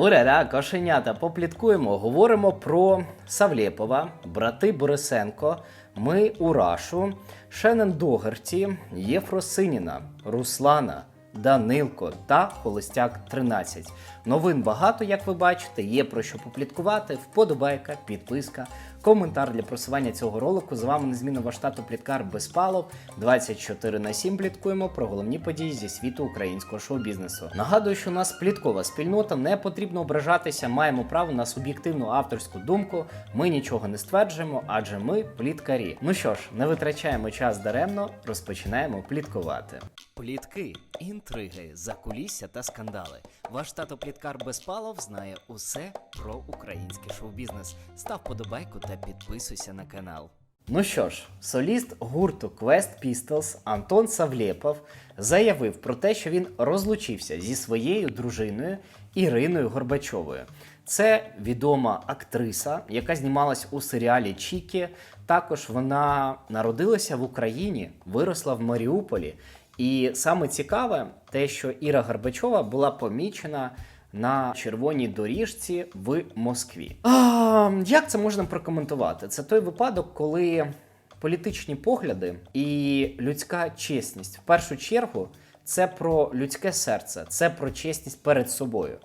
Урара, кошенята, попліткуємо. Говоримо про Савлєпова, брати Борисенко, ми Урашу, Шенен Догерті, Єфросиніна, Руслана, Данилко та Холостяк 13. Новин багато, як ви бачите, є про що попліткувати. Вподобайка, підписка, коментар для просування цього ролику. З вами незмінно ваш тато Пліткар Безпалов. 24 на 7 пліткуємо про головні події зі світу українського шоу-бізнесу. Нагадую, що у нас пліткова спільнота, не потрібно ображатися, маємо право на суб'єктивну авторську думку. Ми нічого не стверджуємо, адже ми пліткарі. Ну що ж, не витрачаємо час даремно, розпочинаємо пліткувати. Плітки, інтриги, закулісся та скандали. Ваш тато Пліткар Безпалов знає усе про український шоу-бізнес. Став подобайку та підписуйся на канал. Ну що ж, соліст гурту Quest Pistols Антон Савлєпов заявив про те, що він розлучився зі своєю дружиною Іриною Горбачовою. Це відома актриса, яка знімалась у серіалі Чікі. Також вона народилася в Україні, виросла в Маріуполі. І саме цікаве те, що Іра Горбачова була помічена на червоній доріжці в Москві. А, як це можна прокоментувати? Це той випадок, коли політичні погляди і людська чесність в першу чергу це про людське серце, це про чесність перед собою.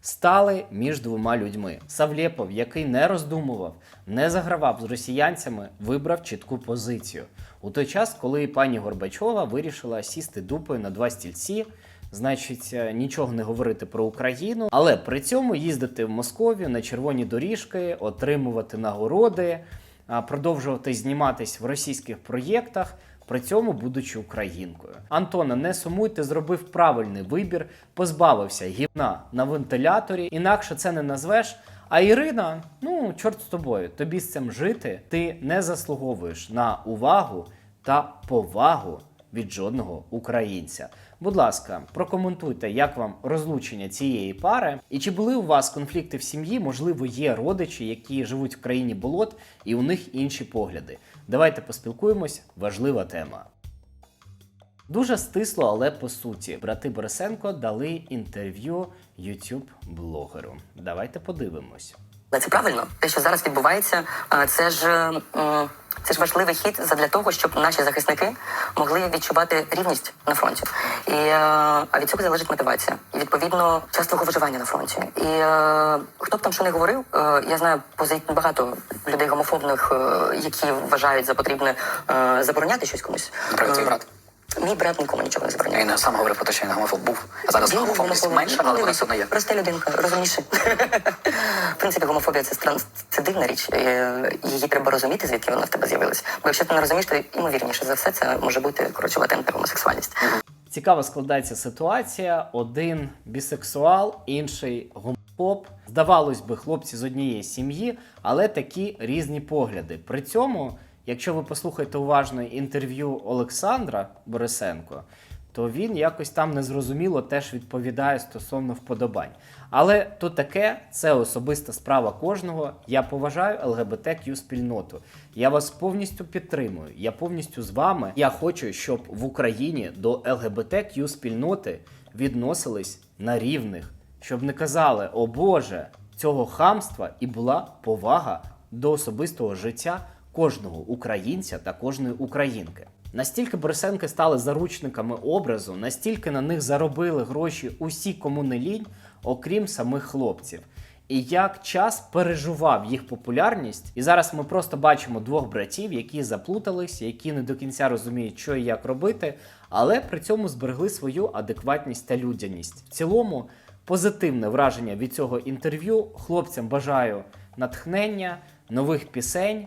Стали між двома людьми. Савлєпов, який не роздумував, не загравав з росіянцями, вибрав чітку позицію. У той час, коли пані Горбачова вирішила сісти дупою на два стільці, значить, е, нічого не говорити про Україну, але при цьому їздити в Московію на червоні доріжки, отримувати нагороди, продовжувати зніматись в російських проєктах. При цьому будучи українкою. Антона, не сумуй, ти зробив правильний вибір, позбавився гівна на вентиляторі, інакше це не назвеш. А Ірина, ну чорт з тобою, тобі з цим жити, ти не заслуговуєш на увагу та повагу від жодного українця. Будь ласка, прокоментуйте, як вам розлучення цієї пари, і чи були у вас конфлікти в сім'ї? Можливо, є родичі, які живуть в країні болот, і у них інші погляди. Давайте поспілкуємось. Важлива тема. Дуже стисло, але по суті, брати Борисенко дали інтерв'ю youtube блогеру Давайте подивимось. Але це правильно. Те, що зараз відбувається, це ж це ж важливий хід задля того, щоб наші захисники могли відчувати рівність на фронті. І е, а від цього залежить мотивація. І відповідно час твого виживання на фронті. І е, хто б там що не говорив, е, я знаю позит багато людей гомофобних, е, які вважають за потрібне е, забороняти щось комусь. Наприклад, Мій брат нікому нічого не забороняє. Він сам говорив про те, що він гомофоб був. А зараз Він був гомофобність гомофобом. але Ну, вона все одно є. Проста людинка, розумніше. В принципі, гомофобія це стран, це дивна річ. Е, Її треба розуміти, звідки вона в тебе з'явилась. Бо якщо ти не розумієш, то ймовірніше за все це може бути коротше латентна гомосексуальність. Цікаво складається ситуація: один бісексуал, інший гомофоб. Здавалось би, хлопці з однієї сім'ї, але такі різні погляди. При цьому, якщо ви послухаєте уважно інтерв'ю Олександра Борисенко, то він якось там незрозуміло теж відповідає стосовно вподобань. Але то таке, це особиста справа кожного. Я поважаю ЛГБТQ спільноту. Я вас повністю підтримую. Я повністю з вами. Я хочу, щоб в Україні до ЛГБТQ спільноти відносились на рівних, щоб не казали, о Боже, цього хамства і була повага до особистого життя кожного українця та кожної українки. Настільки Борисенки стали заручниками образу, настільки на них заробили гроші усі, кому не лінь, окрім самих хлопців. І як час переживав їх популярність, і зараз ми просто бачимо двох братів, які заплутались, які не до кінця розуміють, що і як робити, але при цьому зберегли свою адекватність та людяність. В цілому позитивне враження від цього інтерв'ю. Хлопцям бажаю натхнення, нових пісень,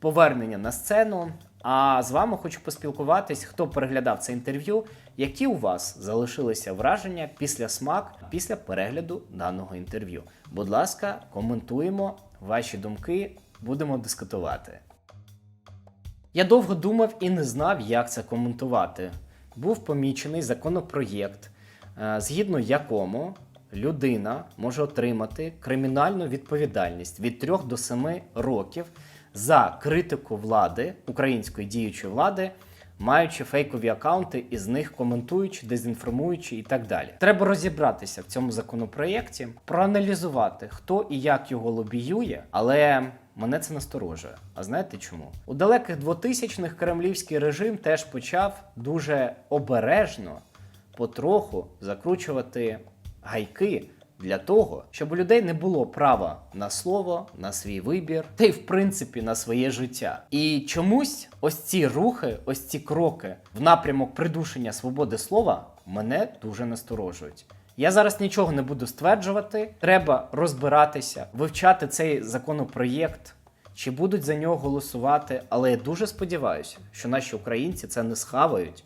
повернення на сцену. А з вами хочу поспілкуватись, хто переглядав це інтерв'ю, які у вас залишилися враження після смак, після перегляду даного інтерв'ю. Будь ласка, коментуємо ваші думки, будемо дискутувати. Я довго думав і не знав, як це коментувати. Був помічений законопроєкт, е, згідно якому людина може отримати кримінальну відповідальність від 3 до 7 років за критику влади, української діючої влади маючи фейкові акаунти і з них коментуючи, дезінформуючи і так далі. Треба розібратися в цьому законопроєкті, проаналізувати, хто і як його лобіює, але. Мене це насторожує. А знаєте чому? У далеких 2000-х кремлівський режим теж почав дуже обережно, потроху закручувати гайки для того, щоб у людей не було права на слово, на свій вибір, та й в принципі на своє життя. І чомусь ось ці рухи, ось ці кроки в напрямок придушення свободи слова мене дуже насторожують. Я зараз нічого не буду стверджувати. Треба розбиратися, вивчати цей законопроєкт, чи будуть за нього голосувати. Але я дуже сподіваюся, що наші українці це не схавають,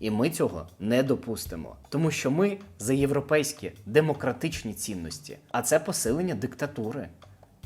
і ми цього не допустимо. Тому що ми за європейські демократичні цінності, а це посилення диктатури.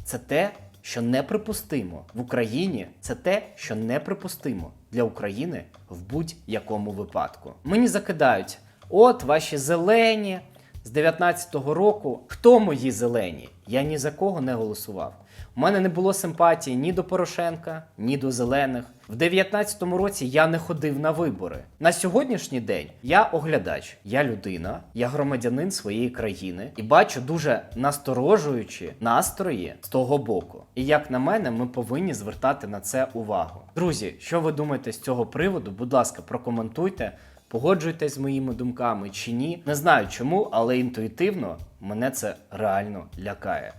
Це те, що неприпустимо в Україні. Це те, що неприпустимо для України в будь-якому випадку. Мені закидають: от ваші зелені з 19-го року. Хто мої зелені? Я ні за кого не голосував. У мене не було симпатії ні до Порошенка, ні до зелених. В 19-му році я не ходив на вибори. На сьогоднішній день я оглядач, я людина, я громадянин своєї країни і бачу дуже насторожуючі настрої з того боку. І як на мене, ми повинні звертати на це увагу. Друзі, що ви думаєте з цього приводу? Будь ласка, прокоментуйте. Погоджуєтесь з моїми думками чи ні. Не знаю чому, але інтуїтивно мене це реально лякає.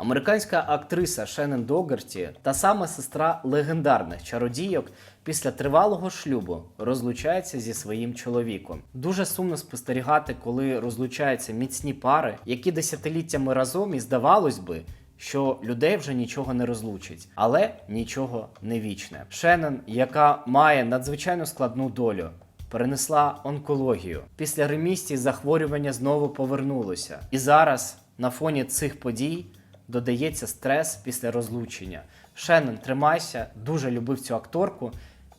Американська актриса Шеннон Догерті, та сама сестра легендарних чародійок, після тривалого шлюбу розлучається зі своїм чоловіком. Дуже сумно спостерігати, коли розлучаються міцні пари, які десятиліттями разом, і здавалось би, що людей вже нічого не розлучить, але нічого не вічне. Шеннон, яка має надзвичайно складну долю. Перенесла онкологію. Після ремісії захворювання знову повернулося. І зараз на фоні цих подій додається стрес після розлучення. Шеннон, тримайся, дуже любив цю акторку,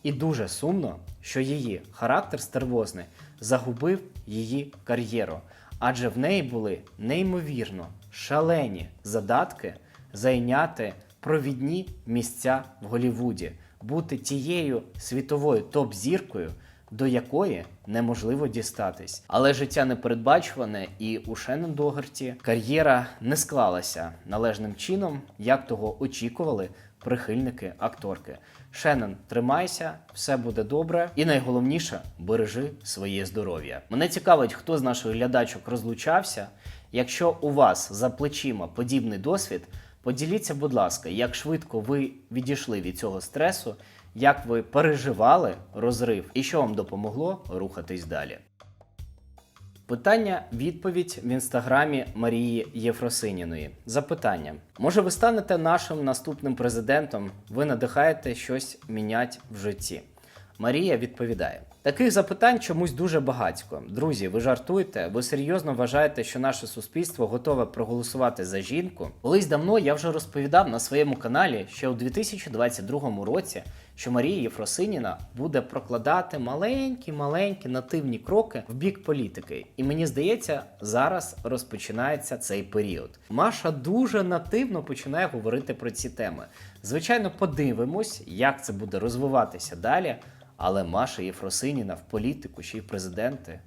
і дуже сумно, що її характер стервозний загубив її кар'єру, адже в неї були неймовірно шалені задатки зайняти провідні місця в Голівуді, бути тією світовою топ-зіркою, до якої неможливо дістатись. Але життя непередбачуване, і у Шеннон Догерті кар'єра не склалася належним чином, як того очікували прихильники акторки. Шеннон, тримайся, все буде добре, і найголовніше бережи своє здоров'я. Мене цікавить, хто з наших глядачок розлучався. Якщо у вас за плечима подібний досвід, поділіться, будь ласка, як швидко ви відійшли від цього стресу, як ви переживали розрив і що вам допомогло рухатись далі. Питання відповідь в інстаграмі Марії Єфросиніної. Запитання: може, ви станете нашим наступним президентом? Ви надихаєте щось міняти в житті? Марія відповідає: таких запитань чомусь дуже багатько. Друзі, ви жартуєте? Ви серйозно вважаєте, що наше суспільство готове проголосувати за жінку? Колись давно я вже розповідав на своєму каналі ще у 2022 році, що Марія Єфросиніна буде прокладати маленькі-маленькі нативні кроки в бік політики. І мені здається, зараз розпочинається цей період. Маша дуже нативно починає говорити про ці теми. Звичайно, подивимось, як це буде розвиватися далі. Але Маша Єфросиніна в політику чи й президенти.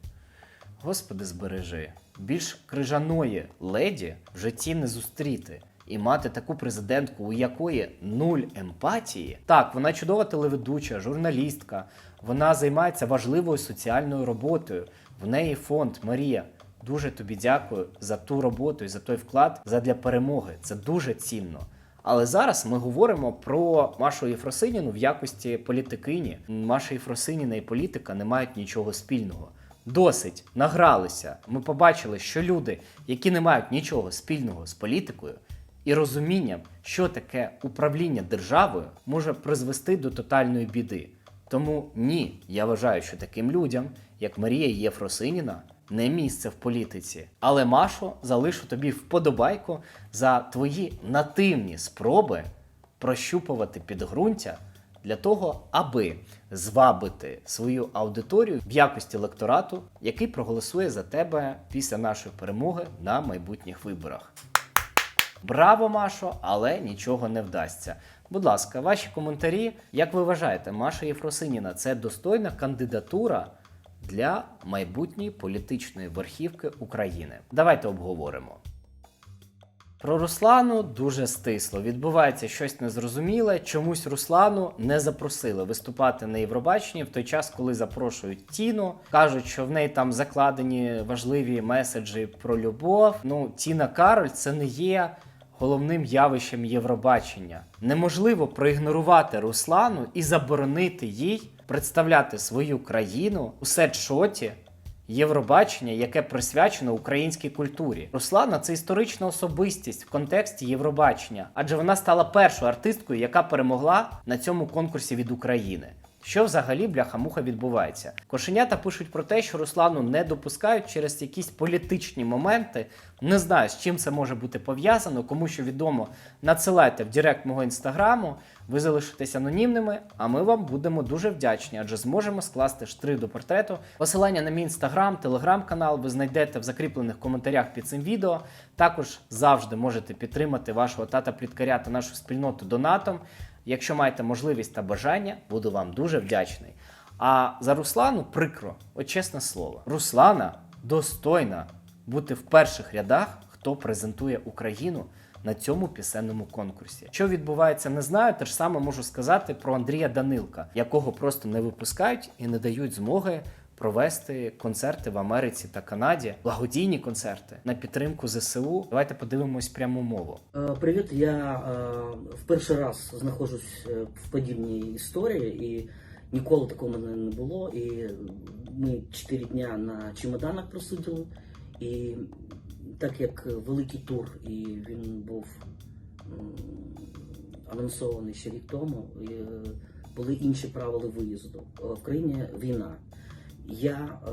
Господи, збережи. Більш крижаної леді в житті не зустріти. І мати таку президентку, у якої нуль емпатії. Так, вона чудова телеведуча, журналістка. Вона займається важливою соціальною роботою. В неї фонд Марія. Дуже тобі дякую за ту роботу і за той вклад задля перемоги. Це дуже цінно. Але зараз ми говоримо про Машу Єфросиніну в якості політикині. Маша Єфросиніна і політика не мають нічого спільного. Досить награлися. Ми побачили, що люди, які не мають нічого спільного з політикою і розумінням, що таке управління державою, може призвести до тотальної біди. Тому ні, я вважаю, що таким людям, як Марія Єфросиніна, не місце в політиці. Але Машу залишу тобі вподобайку за твої нативні спроби прощупувати підґрунтя для того, аби звабити свою аудиторію в якості електорату, який проголосує за тебе після нашої перемоги на майбутніх виборах. Браво, Машо, але нічого не вдасться. Будь ласка, ваші коментарі. Як ви вважаєте, Маша Єфросиніна це достойна кандидатура для майбутньої політичної верхівки України? Давайте обговоримо. Про Руслану дуже стисло. Відбувається щось незрозуміле. Чомусь Руслану не запросили виступати на Євробаченні в той час, коли запрошують Тіну. Кажуть, що в неї там закладені важливі меседжі про любов. Ну, Тіна Кароль це не є головним явищем Євробачення. Неможливо проігнорувати Руслану і заборонити їй представляти свою країну у сетшоті Євробачення, яке присвячено українській культурі. Руслана це історична особистість в контексті Євробачення, адже вона стала першою артисткою, яка перемогла на цьому конкурсі від України. Що взагалі бляха-муха відбувається? Кошенята пишуть про те, що Руслану не допускають через якісь політичні моменти. Не знаю, з чим це може бути пов'язано. Кому що відомо, надсилайте в Директ мого інстаграму. Ви залишитесь анонімними, а ми вам будемо дуже вдячні, адже зможемо скласти штрих до портрету. Посилання на мій інстаграм, телеграм-канал ви знайдете в закріплених коментарях під цим відео. Також завжди можете підтримати вашого тата пліткаря та нашу спільноту донатом. Якщо маєте можливість та бажання, буду вам дуже вдячний. А за Руслану прикро, от чесне слово. Руслана достойна бути в перших рядах, хто презентує Україну на цьому пісенному конкурсі. Що відбувається, не знаю. Те ж саме можу сказати про Андрія Данилка, якого просто не випускають і не дають змоги провести концерти в Америці та Канаді, благодійні концерти на підтримку ЗСУ. Давайте подивимось пряму мову. Е, Привіт, я е, в перший раз знаходжусь е, в подібній історії, і ніколи такого не було. І ми чотири дня на чемоданах просиділи. І так як великий тур, і він був анонсований ще рік тому, були інші правила виїзду. В країні війна. Я е,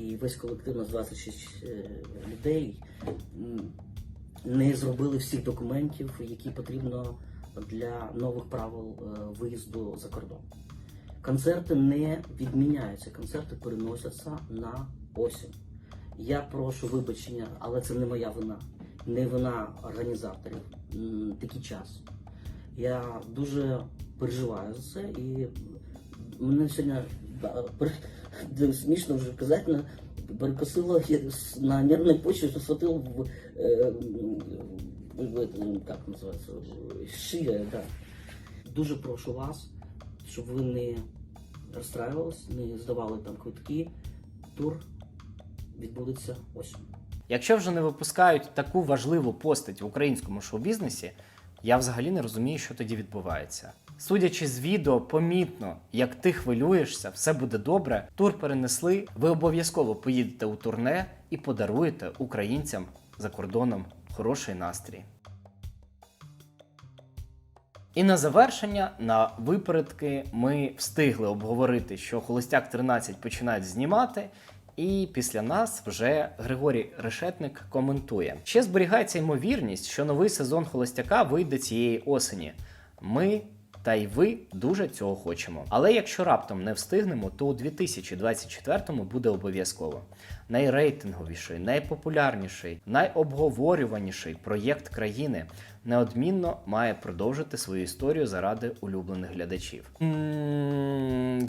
і весь колектив на 26 е, людей. не зробили всіх документів, які потрібно для нових правил е, виїзду за кордон. Концерти не відміняються, концерти переносяться на осінь. Я прошу вибачення, але це не моя вина, не вина організаторів. Такий час. Я дуже переживаю за це і мене сьогодні смішно вже на- перекосило на нервной почве, что схватил в, э, в, в это, как називається, в- шия, да. Дуже прошу вас, щоб ви не розстраювались, не здавали там квитки. Тур відбудеться осінь. Якщо вже не випускають таку важливу постать в українському шоу-бізнесі, я взагалі не розумію, що тоді відбувається. Судячи з відео, помітно, як ти хвилюєшся, все буде добре. Тур перенесли. Ви обов'язково поїдете у турне і подаруєте українцям за кордоном хороший настрій. І на завершення, на випередки, ми встигли обговорити, що Холостяк 13 починають знімати. І після нас вже Григорій Решетник коментує. Ще зберігається ймовірність, що новий сезон Холостяка вийде цієї осені. Ми та й ви дуже цього хочемо. Але якщо раптом не встигнемо, то у 2024-му буде обов'язково. Найрейтинговіший, найпопулярніший, найобговорюваніший проєкт країни неодмінно має продовжити свою історію заради улюблених глядачів.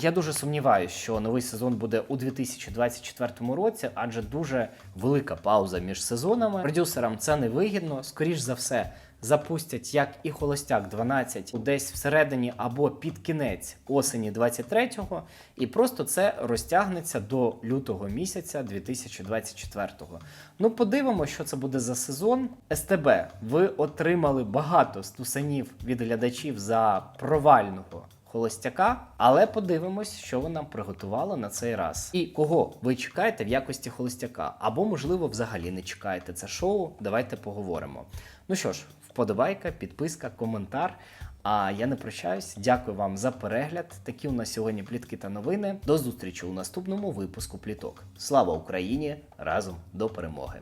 Я дуже сумніваюся, що новий сезон буде у 2024 році, адже дуже велика пауза між сезонами. Продюсерам це не вигідно. Скоріш за все, запустять як і Холостяк 12 десь всередині або під кінець осені 23-го, і просто це розтягнеться до лютого місяця 2024-го. Ну, подивимося, що це буде за сезон. СТБ, ви отримали багато стусанів від глядачів за провального холостяка, але подивимось, що ви нам приготували на цей раз. І кого ви чекаєте в якості холостяка, або, можливо, взагалі не чекаєте це шоу. Давайте поговоримо. Ну що ж, вподобайка, підписка, коментар. А я не прощаюсь. Дякую вам за перегляд. Такі у нас сьогодні плітки та новини. До зустрічі у наступному випуску пліток. Слава Україні! Разом до перемоги!